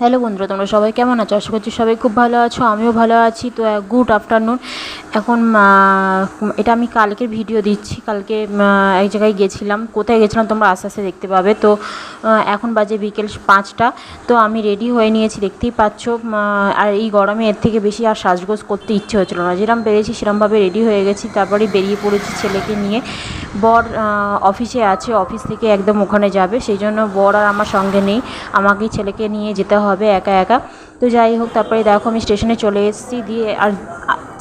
Hello বন্ধুরা, তোমরা সবাই কেমন আছো? আশা করছি সবাই খুব ভালো আছো, আমিও ভালো আছি। তো গুড আফটারনুন এখন এটা আমি কালকের ভিডিও দিচ্ছি। কালকে এক জায়গায় গেছিলাম। কোথায় গেছিলাম তোমরা আস্তে আস্তে দেখতে পাবে। তো এখন বাজে বিকেল পাঁচটা। তো আমি রেডি হয়ে নিয়েছি, দেখতেই পাচ্ছ। আর এই গরমে এর থেকে বেশি আর সাজগোজ করতে ইচ্ছে হচ্ছিল না। যেরকম পেরেছি সেরকমভাবে রেডি হয়ে গেছি। তারপরে বেরিয়ে পড়েছি ছেলেকে নিয়ে। বর অফিসে আছে। অফিস থেকে একদম ওখানে যাবে। সেই জন্য বর আর আমার সঙ্গে নেই। আমাকেই ছেলেকে নিয়ে যেতে হবে একা একা। তো যাই হোক, তারপরে দেখো আমি স্টেশনে চলে এসেছি। দিয়ে আর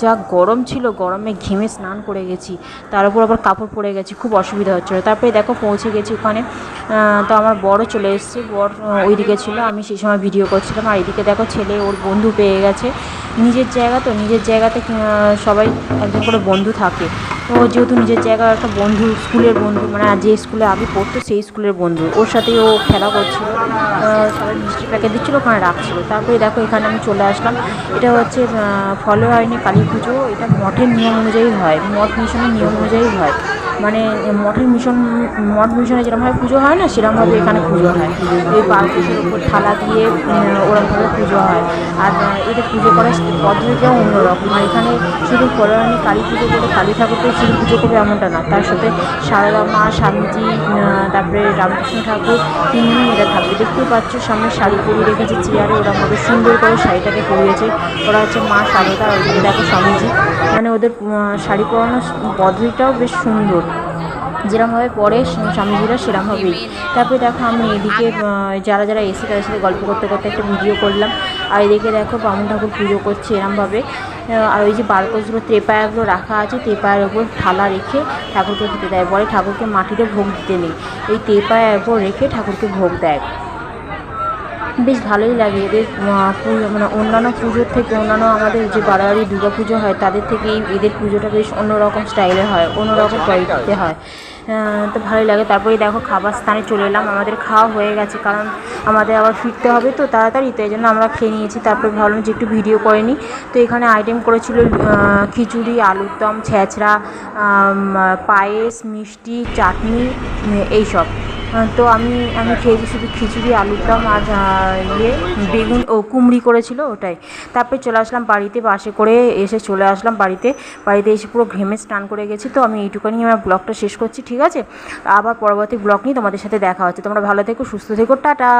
যা গরম ছিল, গরমে ঘেমে স্নান করে গেছি। তার উপর আবার কাপড় পরে গেছি, খুব অসুবিধা হচ্ছিল। তারপরে দেখো পৌঁছে গেছি ওখানে। তো আমার বড় চলে এসছে, বর ওইদিকে ছিল। আমি সেই সময় ভিডিও করছিলাম। আর এদিকে দেখো ছেলে, ওর বন্ধু পেয়ে গেছে। নিজের জায়গা তো, নিজের জায়গাতে সবাই একজন করে বন্ধু থাকে। তো যেহেতু নিজের জায়গার একটা বন্ধু, স্কুলের বন্ধু মানে যে স্কুলে আগে পড়তো সেই স্কুলের বন্ধু। ওর সাথেই ও খেলা করছিল সবাই মিষ্টি প্যাকেট দিচ্ছিল, ওখানে রাখছিল। তারপরে দেখো এখানে আমি চলে আসলাম। এটা হচ্ছে ফলো হয়নি কালী পুজো। এটা মঠের নিয়ম অনুযায়ী হয়, মঠ মিশনের নিয়ম অনুযায়ী হয়। মানে মঠের মিশন, মঠ মিশনে যেরকমভাবে পুজো হয় না, সেরকমভাবে এখানে পুজো হয়। এই বালকুশের উপর থালা দিয়ে ওরকমভাবে পুজো হয়। আর এদের পুজো করার পদ্ধতিটাও অন্যরকম। আর এখানে শুধু ফলোয়ানি কালী পুজো করে কালী ঠাকুরকে শুধু পুজো করবে এমনটা না। তার সাথে সারদা মা, স্বামীজি তারপরে রামকৃষ্ণ ঠাকুর তিনজন এরা থাকবে। দেখতেই পাচ্ছ, সামনে শাড়ি পরিয়ে রেখেছে চেয়ারে ওরা আমাদের সুন্দর করে শাড়িটাকে পরিয়েছে। ওরা হচ্ছে মা সারদা দেখো স্বামীজি। মানে ওদের শাড়ি পরানোর পদ্ধতিটাও বেশ সুন্দর। যেরমভাবে পরে স্বামীজিরা, সেরমভাবেই। তারপরে দেখো আমি এদিকে যারা যারা এসে তাদের সাথে গল্প করতে করতে একটা ভিডিও করলাম। আর এদিকে দেখো বামুন ঠাকুর পুজো করছে এরমভাবে। আর ওই যে বারকোষগুলো ত্রেপায়াগুলো রাখা আছে তেপায়ের ওপর থালা রেখে ঠাকুরকে খেতে দেয়। বলে ঠাকুরকে মাটিতে ভোগ দিতে নেই। এই তেপায়ের ওপর রেখে ঠাকুরকে ভোগ দেয়। বেশ ভালোই লাগে এদের পুজো মানে অন্যান্য পুজোর থেকে অন্যান্য আমাদের যে বাড়াবাড়ি দুর্গা পুজো হয় তাদের থেকে এই এদের পুজোটা বেশ অন্যরকম স্টাইলে হয় অন্যরকম কোয়ালিটিতে হয়। তো ভালোই লাগে। তারপরে দেখো খাবার স্থানে চলে এলাম আমাদের খাওয়া হয়ে গেছে কারণ আমাদের আবার ফিরতে হবে তো তাড়াতাড়ি তো এই জন্য আমরা খেয়ে নিয়েছি। তারপরে ভাবলাম যে একটু ভিডিও করে নিই। তো এখানে আইটেম করেছিল খিচুড়ি আলুর দম ছ্যাঁচড়া আম, পায়েস মিষ্টি চাটনি এইসব। তো আমি আমি খেয়েছি শুধু খিচুড়ি আলুরদম আর ইয়ে বেগুন ও কুমড়ি করেছিল ওটাই। তারপরে চলে আসলাম বাড়িতে বাসে করে এসে চলে আসলাম বাড়িতে। বাড়িতে এসে পুরো ঘেমে স্নান করে গেছি, তো আমি এইটুকানি আমার ব্লগটা শেষ করছি, ঠিক আছে? আবার পরবর্তী ব্লগ নিয়ে তোমাদের সাথে দেখা হচ্ছে। তোমরা ভালো থেকো, সুস্থ থেকো, টাটা!